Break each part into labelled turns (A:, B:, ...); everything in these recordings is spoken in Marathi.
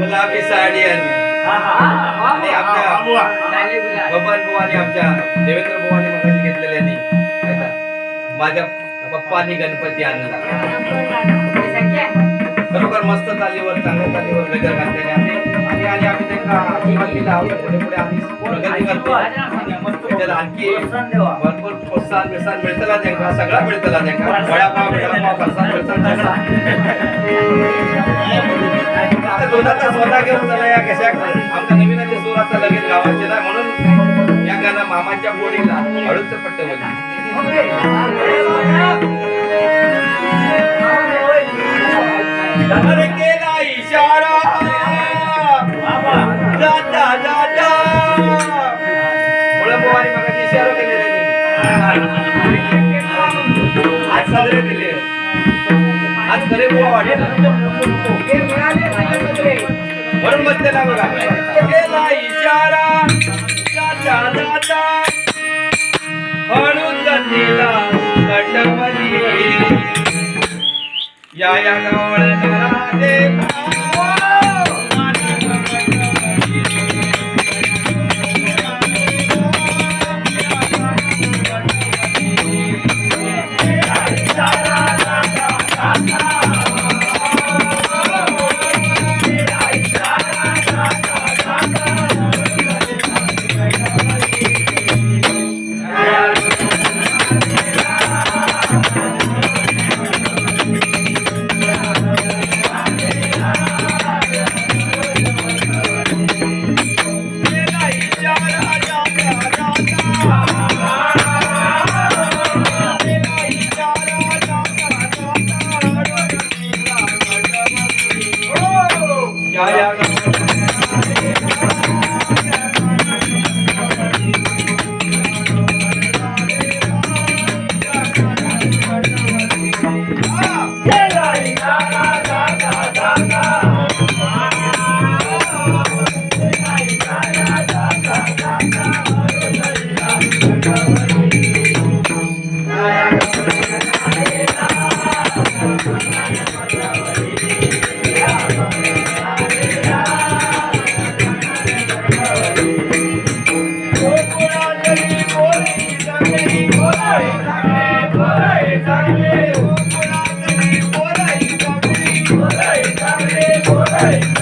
A: गुलाबी साडी आणि आपल्या बबन बुवानी आमच्या देवेंद्र बुवानी मगाशी घेतलेल्यानी माझ्या पप्पानी गणपती आणला. खरोखर मस्त तालीवर चांगल्या तालीवर गजर घातलेले आहे. आणि आणि आम्ही त्यांना हल्लीला आहोत पुढे पुढे आम्ही प्रगती करतो त्याला आणखी भरपूर प्रोत्साहन बित्साहन मिळतला त्यांना सगळा मिळतला त्यांना वडापाव वडापाव फरसाण बिरसाण आता दोनाचा स्वतः घेऊन चला या कशा? आमच्या नवीनाचे सूर आता लगेच गावाचे ना म्हणून या गाणं मामाच्या बोडीला हळूच पट्टमध्ये केला इशारा. जाता जाता. मुळंबुवानी मगाशी इशारा केलेला आज साजरे केले. आज खरे बुवा वाटेल म्हणून म्हणते बघा केला इशारा. जाता जाता. हळूच दिला या या गवळणारा देखा right.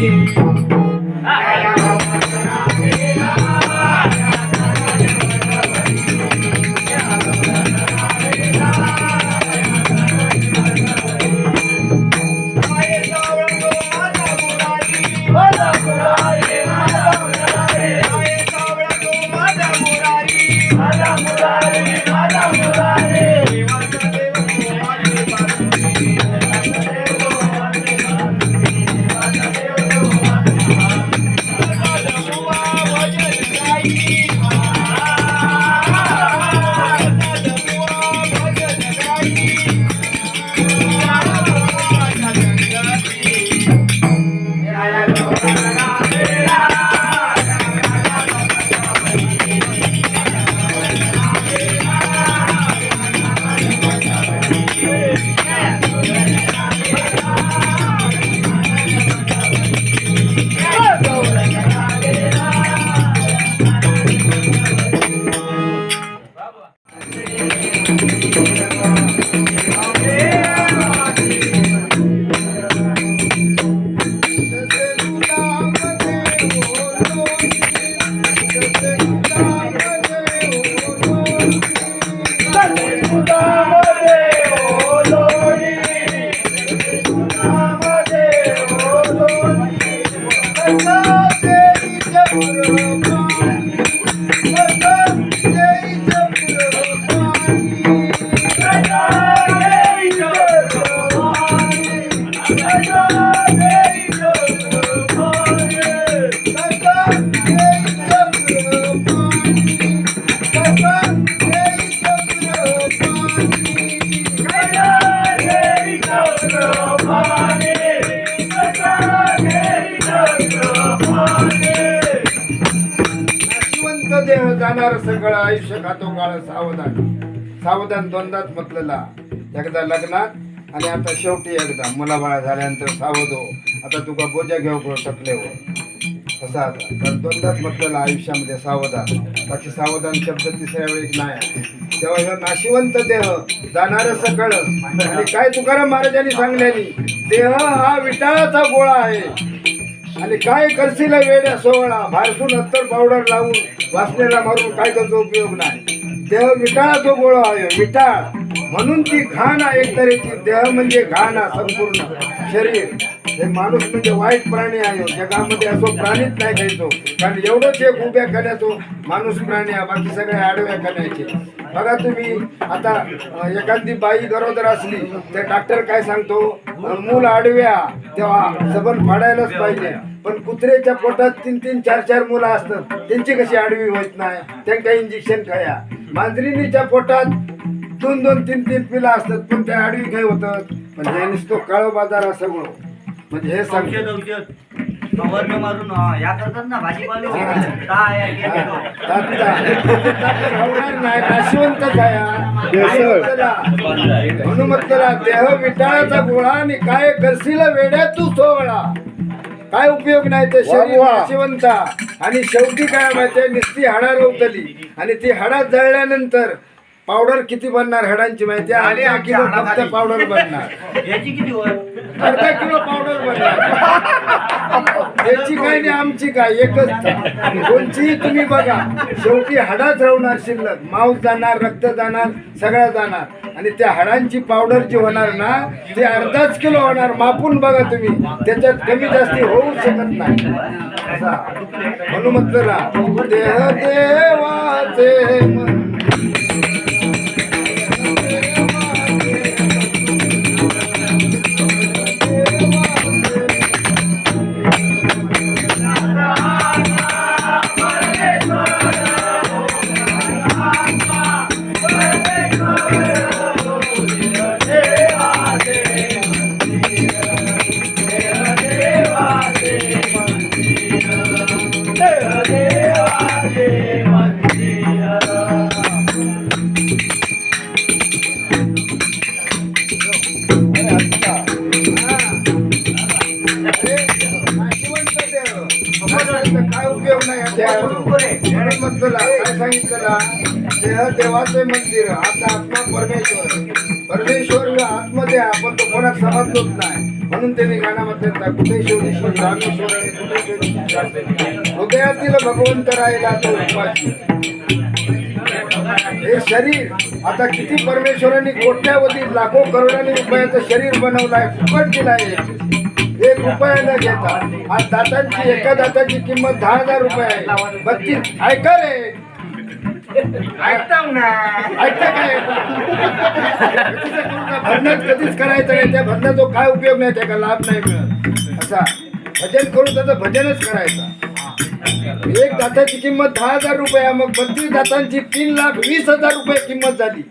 A: Thank
B: you. जाणार सगळं आयुष्य खातो काळ सावधान. सावधान दोनदाच म्हटलेला. एकदा लग्नात आणि आता शेवटी एकदा. मुलाबाळा झाल्यानंतर सावध. हो आता तुका बोजा घेऊ टकलेवर असा आता. तर दोनदाच म्हटलेलं आयुष्यामध्ये सावधान. बाकी सावधान शब्द तिसऱ्या वेळी नाही. तेव्हा ह्यो नाशिवंत देह जाणार सकळ आणि काय तुकाराम महाराजांनी सांगल्यानी देह हा विटाळाचा गोळा आहे. आणि काय करशील वेड्या सोहळा? बाहेरसून अत्तर पावडर लावून वाचण्याला मारून काय त्याचा उपयोग नाही. तेव्हा विटाळाचा गोळा आहे विटाळ म्हणून ती घाण आहे एक तऱ्हेची देह म्हणजे घाण संपूर्ण शरीर. हे माणूस म्हणजे वाईट प्राणी आहे. जगामध्ये असो प्राणीच नाही खायचो कारण एवढंच एक उभ्या खाण्याचो माणूस प्राणी आहे. बाकी सगळे आडव्या खाण्याचे बघा तुम्ही आता एखादी बाई गरोदर असली तर डॉक्टर काय सांगतो? मूल आडव्या. तेव्हा सबन फाडायलाच पाहिजे. पण कुत्र्याच्या पोटात तीन तीन चार चार मुलं असतात. त्यांची कशी आडवी होत नाही? त्यांना इंजेक्शन खाया मांजरीनीच्या पोटात दोन दोन तीन तीन पिलं असतात पण त्या आडवी काय होतात. म्हणजे नुसतो काळो बाजार हा सगळं म्हणजे हे सांगतो
C: औषध औषध फवारणी मारून अं, या करतात ना भाजीपालो
B: हा.
C: काय आहे, हे. घेतो.
B: नाशिवंतच आहे म्हणून म्हटलं देह विटाळाचा गोळा आणि काय करशील वेड्या तू सोहळा. काय उपयोग नाही ते शरीर नाशिवंता आणि शेवटी काय माहितीये नुसती हाडा रोवतली आणि ती हाडा जळल्यानंतर पावडर किती बनणार हाडांची माहिती? आहे अर्धा किलो फक्त पावडर बनणार.
C: याची किती वर?
B: अर्धा किलो पावडर बनणार. त्याची काय नाही आमची काय? एकच कोणचीही तुम्ही बघा. शेवटी हाडाच राहणार शिल्लक. मांस जाणार रक्त जाणार सगळं जाणार. आणि त्या हाडांची पावडर जी होणार ना ती अर्धाच किलो होणार. मापून बघा तुम्ही. त्याच्यात कमी जास्ती होऊ शकत नाही. असा. म्हणून म्हटलं ना देह देवाचे मन. सांगितलं? देह देवाचे मंदिर आता आत्मा परमेश्वर. परमेश्वर आतमध्ये आपण तो कोणात समजलोच नाही. म्हणून त्यांनी गाण्यामध्ये कुठे शेवटी हृदयातील भगवंत राहिला तो उपाशी. हे शरीर आता किती परमेश्वरांनी कोट्यावधी लाखो करोडांनी रुपयाचं शरीर बनवलंय फुकट दिलाय. एक रुपया न घेता. आज दातांची एका दाताची किंमत दहा हजार रुपये आहे. बत्तीस. ऐका रे.
C: ऐकता ना.
B: ऐकता काय? भरणं कधीच करायचं नाही. त्या भरण्याचा काय उपयोग नाही त्याचा लाभ नाही मिळत. असा. भजन करून त्याचं भजनच करायचं. एक दाताची किंमत दहा हजार रुपये मग बत्तीस दातांची तीन लाख वीस हजार रुपये किंमत झाली.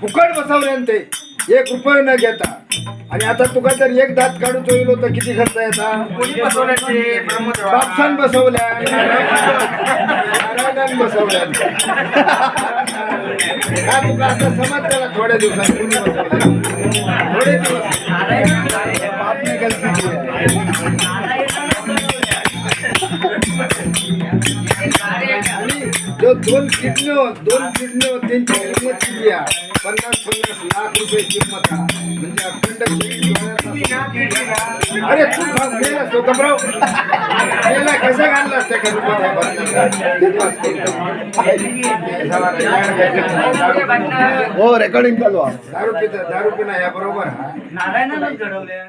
B: फुकट बसवल्यान ते. एक रुपये न घेता. आणि आता तुका जर एक दात काढू चोईलो तर किती खर्च येता
C: कोणी बसवलं ते? ब्रह्मदेवा.
B: बापसान बसवल्या. तुका आता समज त्याला थोड्या दिवसात कुणी बसवल्या. थोडे दिवस. बापने गलती केली. जो दोन किडनी दोन किडनी त्यांची किंमत किती आहे? पन्नास पन्नास लाख रुपये किंमत आहे म्हणजे अखंड शरीर डोळ्यात- अरे तू भाग गेला तो घबराव गेला कसा घालला त्या
D: हो रेकॉर्डिंग चालू आहे
B: दारू पिता दारू पिणं या बरोबर आहे
C: नारायणानंच घडवल्या